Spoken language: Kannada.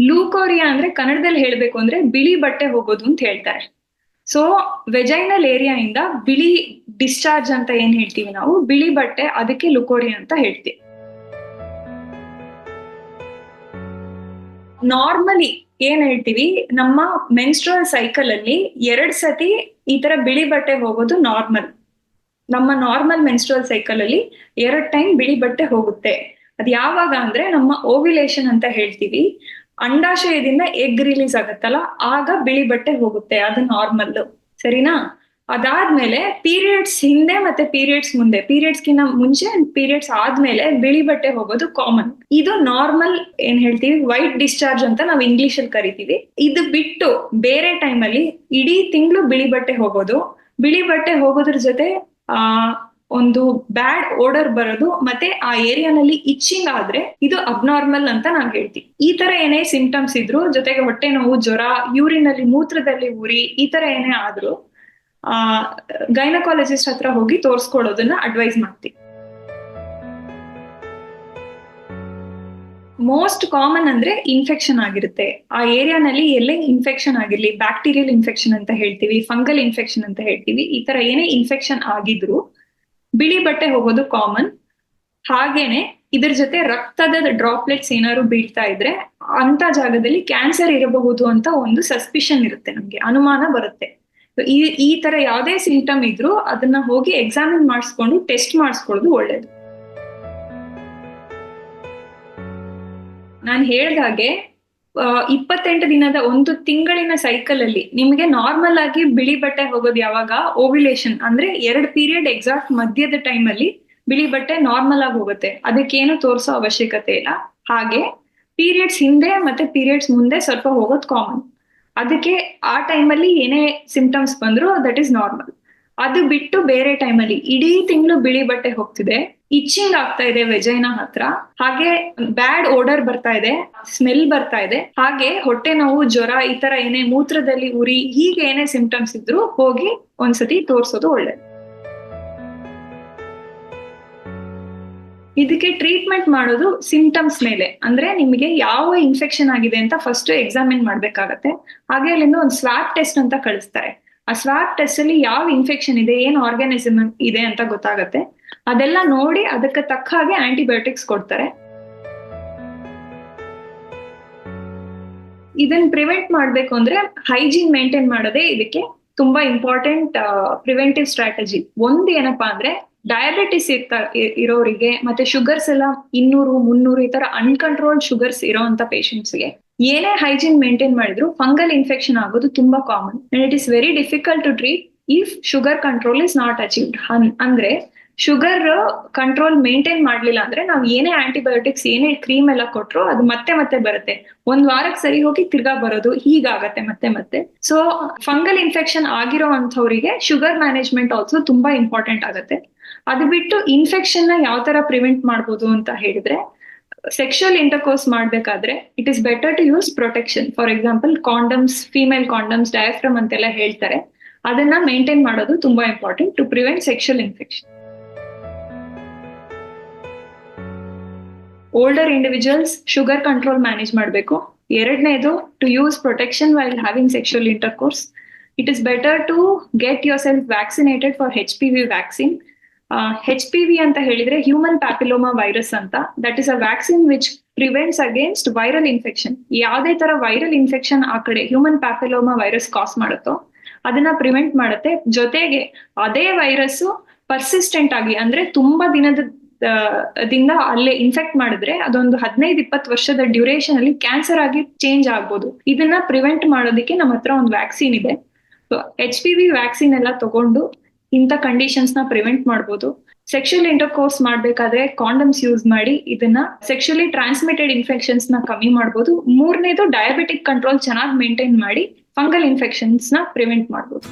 ಲೂಕೋರಿಯಾ ಅಂದ್ರೆ ಕನ್ನಡದಲ್ಲಿ ಹೇಳ್ಬೇಕು ಅಂದ್ರೆ ಬಿಳಿ ಬಟ್ಟೆ ಹೋಗೋದು ಅಂತ ಹೇಳ್ತಾರೆ. ಸೊ ವೆಜೈನಲ್ ಏರಿಯಾ ಇಂದ ಬಿಳಿ ಡಿಸ್ಚಾರ್ಜ್ ಅಂತ ಏನ್ ಹೇಳ್ತೀವಿ ನಾವು? ಬಿಳಿ ಬಟ್ಟೆ, ಅದಕ್ಕೆ ಲುಕೋರಿಯಾ ಅಂತ ಹೇಳ್ತೀವಿ. ನಾರ್ಮಲಿ ಏನ್ ಹೇಳ್ತೀವಿ? ನಮ್ಮ ಮೆನ್ಸ್ಟ್ರಲ್ ಸೈಕಲ್ ಅಲ್ಲಿ ಎರಡ್ ಸತಿ ಈ ತರ ಬಿಳಿ ಬಟ್ಟೆ ಹೋಗೋದು ನಾರ್ಮಲ್ ನಮ್ಮ ನಾರ್ಮಲ್ ಮೆನ್ಸ್ಟ್ರಲ್ ಸೈಕಲ್ ಅಲ್ಲಿ ಎರಡ್ ಟೈಮ್ ಬಿಳಿ ಬಟ್ಟೆ ಹೋಗುತ್ತೆ. ಅದ್ ಯಾವಾಗ ಅಂದ್ರೆ ನಮ್ಮ ಓವ್ಯುಲೇಷನ್ ಅಂತ ಹೇಳ್ತೀವಿ. ಅಂಡಾಶಯದಿಂದ ಎಗ್ ರಿಲೀಸ್ ಆಗುತ್ತಲ್ಲ, ಆಗ ಬಿಳಿ ಬಟ್ಟೆ ಹೋಗುತ್ತೆ, ಅದು ನಾರ್ಮಲ್ ಸರಿನಾ? ಅದಾದ್ಮೇಲೆ ಪೀರಿಯಡ್ಸ್ ಹಿಂದೆ ಮತ್ತೆ ಪೀರಿಯಡ್ಸ್ ಮುಂದೆ ಪೀರಿಯಡ್ಸ್ ಕಿನ್ನ ಮುಂಚೆ ಪೀರಿಯಡ್ಸ್ ಆದ್ಮೇಲೆ ಬಿಳಿ ಬಟ್ಟೆ ಹೋಗೋದು ಕಾಮನ್ ಇದು ನಾರ್ಮಲ್ ಏನ್ ಹೇಳ್ತೀವಿ ವೈಟ್ ಡಿಸ್ಚಾರ್ಜ್ ಅಂತ ನಾವು ಇಂಗ್ಲಿಷ್ ಅಲ್ಲಿ ಕರಿತೀವಿ. ಇದು ಬಿಟ್ಟು ಬೇರೆ ಟೈಮ್ ಅಲ್ಲಿ ಇಡೀ ತಿಂಗಳು ಬಿಳಿ ಬಟ್ಟೆ ಹೋಗೋದು. ಬಿಳಿ ಬಟ್ಟೆ ಹೋಗೋದ್ರ ಜೊತೆ, ಆ ಒಂದು ಬ್ಯಾಡ್ ಓಡರ್ ಬರೋದು ಮತ್ತೆ ಆ ಏರಿಯಾನಲ್ಲಿ ಇಚ್ಚಿಂಗ್ ಆದ್ರೆ ಇದು ಅಬ್ನಾರ್ಮಲ್ ಅಂತ ನಾವ್ ಹೇಳ್ತೀವಿ ಈ ತರ ಏನೇ ಸಿಂಪ್ಟಮ್ಸ್ ಇದ್ರು ಜೊತೆಗೆ ಹೊಟ್ಟೆ ನೋವು, ಜ್ವರ ಯೂರಿನ್ ಅಲ್ಲಿ ಮೂತ್ರದಲ್ಲಿ ಉರಿ ಈ ತರ ಏನೇ ಆದ್ರೂ, ಆ ಗೈನಕಾಲಜಿಸ್ಟ್ ಹತ್ರ ಹೋಗಿ ತೋರಿಸ್ಕೊಳ್ಳೋದನ್ನ ಅಡ್ವೈಸ್ ಮಾಡ್ತೀವಿ ಮೋಸ್ಟ್ ಕಾಮನ್ ಅಂದ್ರೆ ಇನ್ಫೆಕ್ಷನ್ ಆಗಿರುತ್ತೆ. ಆ ಏರಿಯಾನಲ್ಲಿ ಎಲ್ಲೇ ಇನ್ಫೆಕ್ಷನ್ ಆಗಿರ್ಲಿ ಬ್ಯಾಕ್ಟೀರಿಯಲ್ ಇನ್ಫೆಕ್ಷನ್ ಅಂತ ಹೇಳ್ತೀವಿ ಫಂಗಲ್ ಇನ್ಫೆಕ್ಷನ್ ಅಂತ ಹೇಳ್ತೀವಿ, ಈ ತರ ಏನೇ ಇನ್ಫೆಕ್ಷನ್ ಆಗಿದ್ರು ಬಿಳಿ ಬಟ್ಟೆ ಹೋಗೋದು ಕಾಮನ್ ಹಾಗೇನೆ ಇದ್ರ ಜೊತೆ ರಕ್ತದ ಡ್ರಾಪ್ಲೆಟ್ಸ್ ಏನಾದ್ರು ಬೀಳ್ತಾ ಇದ್ರೆ ಅಂತ ಜಾಗದಲ್ಲಿ ಕ್ಯಾನ್ಸರ್ ಇರಬಹುದು ಅಂತ ಒಂದು ಸಸ್ಪಿಷನ್ ಇರುತ್ತೆ ನಮ್ಗೆ, ಅನುಮಾನ ಬರುತ್ತೆ. ಈ ಈ ತರ ಯಾವುದೇ ಸಿಂಟಮ್ ಇದ್ರು ಅದನ್ನ ಹೋಗಿ ಎಕ್ಸಾಮಿನ್ ಮಾಡಿಸ್ಕೊಂಡು ಟೆಸ್ಟ್ ಮಾಡಿಸ್ಕೊಳ್ಳೋದು ಒಳ್ಳೇದು. ನಾನು ಹೇಳ್ದಾಗೆ ಇಪ್ಪತ್ತೆಂಟು ದಿನದ ಒಂದು ತಿಂಗಳಿನ ಸೈಕಲ್ ಅಲ್ಲಿ ನಿಮಗೆ ನಾರ್ಮಲ್ ಆಗಿ ಬಿಳಿ ಬಟ್ಟೆ ಹೋಗೋದು ಯಾವಾಗ? ಓವ್ಯುಲೇಷನ್ ಅಂದ್ರೆ ಎರಡ್ ಪೀರಿಯಡ್ ಎಕ್ಸಾಕ್ಟ್ ಮಧ್ಯದ ಟೈಮ್ ಅಲ್ಲಿ ಬಿಳಿ ಬಟ್ಟೆ ನಾರ್ಮಲ್ ಆಗಿ ಹೋಗುತ್ತೆ. ಅದಕ್ಕೇನು ತೋರಿಸೋ ಅವಶ್ಯಕತೆ ಇಲ್ಲ. ಹಾಗೆ ಪೀರಿಯಡ್ಸ್ ಹಿಂದೆ ಮತ್ತೆ ಪೀರಿಯಡ್ಸ್ ಮುಂದೆ ಸ್ವಲ್ಪ ಹೋಗೋದು ಕಾಮನ್ ಅದಕ್ಕೆ ಆ ಟೈಮಲ್ಲಿ ಏನೇ ಸಿಂಪ್ಟಮ್ಸ್ ಬಂದ್ರು ದಟ್ ಈಸ್ ನಾರ್ಮಲ್ ಅದು ಬಿಟ್ಟು ಬೇರೆ ಟೈಮಲ್ಲಿ ಇಡೀ ತಿಂಗಳು ಬಿಳಿ ಬಟ್ಟೆ ಹೋಗ್ತಿದೆ. ಇಚ್ಚಿಂಗ್ ಆಗ್ತಾ ಇದೆ ವೆಜೈನ ಹತ್ರ. ಹಾಗೆ ಬ್ಯಾಡ್ ಓಡರ್ ಬರ್ತಾ ಇದೆ ಸ್ಮೆಲ್ ಬರ್ತಾ ಇದೆ. ಹಾಗೆ ಹೊಟ್ಟೆ ನೋವು, ಜ್ವರ, ಈ ತರ ಏನೇ ಮೂತ್ರದಲ್ಲಿ ಉರಿ, ಹೀಗೆ ಏನೇ ಸಿಂಪ್ಟಮ್ಸ್ ಇದ್ರು ಹೋಗಿ ಒಂದ್ಸತಿ ತೋರ್ಸೋದು ಒಳ್ಳೇದು. ಇದಕ್ಕೆ ಟ್ರೀಟ್ಮೆಂಟ್ ಮಾಡೋದು ಸಿಂಪ್ಟಮ್ಸ್ ಮೇಲೆ. ಅಂದ್ರೆ ನಿಮಗೆ ಯಾವ ಇನ್ಫೆಕ್ಷನ್ ಆಗಿದೆ ಅಂತ ಫಸ್ಟ್ ಎಕ್ಸಾಮಿನ್ ಮಾಡ್ಬೇಕಾಗತ್ತೆ. ಹಾಗೆ ಅಲ್ಲಿಂದ ಒಂದು ಸ್ವಾಪ್ ಟೆಸ್ಟ್ ಅಂತ ಕಳಿಸ್ತಾರೆ. ಆ ಸ್ವಾಪ್ ಟೆಸ್ಟ್ ಅಲ್ಲಿ ಯಾವ ಇನ್ಫೆಕ್ಷನ್ ಇದೆ, ಏನ್ ಆರ್ಗ್ಯಾನಿಸಮ್ ಇದೆ ಅಂತ ಗೊತ್ತಾಗತ್ತೆ. ಅದೆಲ್ಲ ನೋಡಿ ಅದಕ್ಕೆ ತಕ್ಕ ಹಾಗೆ ಆಂಟಿಬಯೋಟಿಕ್ಸ್ ಕೊಡ್ತಾರೆ. ಇದನ್ನ ಪ್ರಿವೆಂಟ್ ಮಾಡ್ಬೇಕು ಅಂದ್ರೆ ಹೈಜೀನ್ ಮೇಂಟೈನ್ ಮಾಡೋದೇ ಇದಕ್ಕೆ ತುಂಬಾ ಇಂಪಾರ್ಟೆಂಟ್ ಪ್ರಿವೆಂಟಿವ್ ಸ್ಟ್ರಾಟಜಿ ಒಂದ್ ಏನಪ್ಪಾ ಅಂದ್ರೆ ಡಯಾಬಿಟಿಸ್ ಇರ್ತ ಇರೋರಿಗೆ ಮತ್ತೆ ಶುಗರ್ಸ್ ಎಲ್ಲ ಇನ್ನೂರು, ಮುನ್ನೂರು ಈ ತರ ಅನ್ಕಂಟ್ರೋಲ್ಡ್ ಶುಗರ್ಸ್ ಇರೋಂತ ಗೆ ಏನೇ ಹೈಜೀನ್ ಮೇಂಟೈನ್ ಮಾಡಿದ್ರು ಫಂಗಲ್ ಇನ್ಫೆಕ್ಷನ್ ಆಗೋದು ತುಂಬಾ common and it is very difficult to treat if sugar control is not achieved ಅಂದ್ರೆ ಶುಗರ್ ಕಂಟ್ರೋಲ್ ಮೇಂಟೈನ್ ಮಾಡ್ಲಿಲ್ಲ ಅಂದ್ರೆ ನಾವು ಏನೇ ಆಂಟಿಬಯೋಟಿಕ್ಸ್ ಏನೇ ಕ್ರೀಮ್ ಎಲ್ಲ ಕೊಟ್ರು ಅದು ಮತ್ತೆ ಮತ್ತೆ ಬರುತ್ತೆ. ಒಂದ್ ವಾರಕ್ಕೆ ಸರಿ ಹೋಗಿ ತಿರ್ಗಾ ಬರೋದು ಹೀಗಾಗತ್ತೆ ಮತ್ತೆ ಮತ್ತೆ. ಸೊ ಫಂಗಲ್ ಇನ್ಫೆಕ್ಷನ್ ಆಗಿರೋ ಅಂಥವ್ರಿಗೆ ಶುಗರ್ ಮ್ಯಾನೇಜ್ಮೆಂಟ್ ಆಲ್ಸೋ ತುಂಬಾ ಇಂಪಾರ್ಟೆಂಟ್ ಆಗುತ್ತೆ. ಅದು ಬಿಟ್ಟು ಇನ್ಫೆಕ್ಷನ್ನ ಯಾವ ತರ ಪ್ರಿವೆಂಟ್ ಮಾಡ್ಬೋದು ಅಂತ ಹೇಳಿದ್ರೆ ಸೆಕ್ಷುಯಲ್ ಇಂಟರ್ಕೋರ್ಸ್ ಮಾಡ್ಬೇಕಾದ್ರೆ it is better to use protection for example condoms female condoms diaphragm ಅಂತೆಲ್ಲ ಹೇಳ್ತಾರೆ. ಅದನ್ನ ಮೇಂಟೈನ್ ಮಾಡೋದು ತುಂಬಾ important to prevent sexual infection older individuals sugar control manage ಮಾಡಬೇಕು. ಎರಡನೇದು to use protection while having intercourse it is better to get yourself vaccinated for H P V vaccine H P V ಅಂತ ಹೇಳಿದ್ರೆ ಹ್ಯೂಮನ್ ಪ್ಯಾಪಿಲೋಮಾ ವೈರಸ್ ಅಂತ. That is a vaccine which prevents against viral infection ಯಾವುದೇ ತರ ವೈರಲ್ ಇನ್ಫೆಕ್ಷನ್ ಆ ಕಡೆ ಹ್ಯೂಮನ್ ಪ್ಯಾಪಿಲೋಮಾ ವೈರಸ್ ಕಾಸ್ ಮಾಡುತ್ತೋ, ಅದನ್ನ ಪ್ರಿವೆಂಟ್ ಮಾಡುತ್ತೆ. ಜೊತೆಗೆ, ಅದೇ ವೈರಸ್ ಪರ್ಸಿಸ್ಟೆಂಟ್ ಆಗಿ, ಅಂದ್ರೆ ತುಂಬಾ ದಿನದ ದಿಂದ ಅಲ್ಲೇ ಇನ್ಫೆಕ್ಟ್ ಮಾಡಿದ್ರೆ ಅದೊಂದು ಹದಿನೈದು ಇಪ್ಪತ್ತು ವರ್ಷದ ಡ್ಯೂರೇಷನ್ ಅಲ್ಲಿ ಕ್ಯಾನ್ಸರ್ ಆಗಿ ಚೇಂಜ್ ಆಗ್ಬೋದು. ಇದನ್ನ ಪ್ರಿವೆಂಟ್ ಮಾಡೋದಕ್ಕೆ ನಮ್ಮ ಹತ್ರ ಒಂದು ವ್ಯಾಕ್ಸಿನ್ ಇದೆ. ಎಚ್ ಪಿ ವಿ ವ್ಯಾಕ್ಸಿನ್ ಎಲ್ಲ ತಗೊಂಡು ಇಂಥ ಕಂಡೀಷನ್ಸ್ನ ಪ್ರಿವೆಂಟ್ ಮಾಡ್ಬೋದು. ಸೆಕ್ಷುಯಲ್ ಇಂಟರ್ಕೋರ್ಸ್ ಮಾಡ್ಬೇಕಾದ್ರೆ ಕಾಂಡಮ್ಸ್ ಯೂಸ್ ಮಾಡಿ ಇದನ್ನ ಸೆಕ್ಷುಲಿ ಟ್ರಾನ್ಸ್ಮಿಟೆಡ್ ಇನ್ಫೆಕ್ಷನ್ಸ್ನ ಕಮ್ಮಿ ಮಾಡ್ಬೋದು. ಮೂರನೇದು ಡಯಾಬಿಟಿಕ್ ಕಂಟ್ರೋಲ್ ಚೆನ್ನಾಗಿ ಮೇಂಟೈನ್ ಮಾಡಿ ಫಂಗಲ್ ಇನ್ಫೆಕ್ಷನ್ಸ್ನ ಪ್ರಿವೆಂಟ್ ಮಾಡ್ಬೋದು.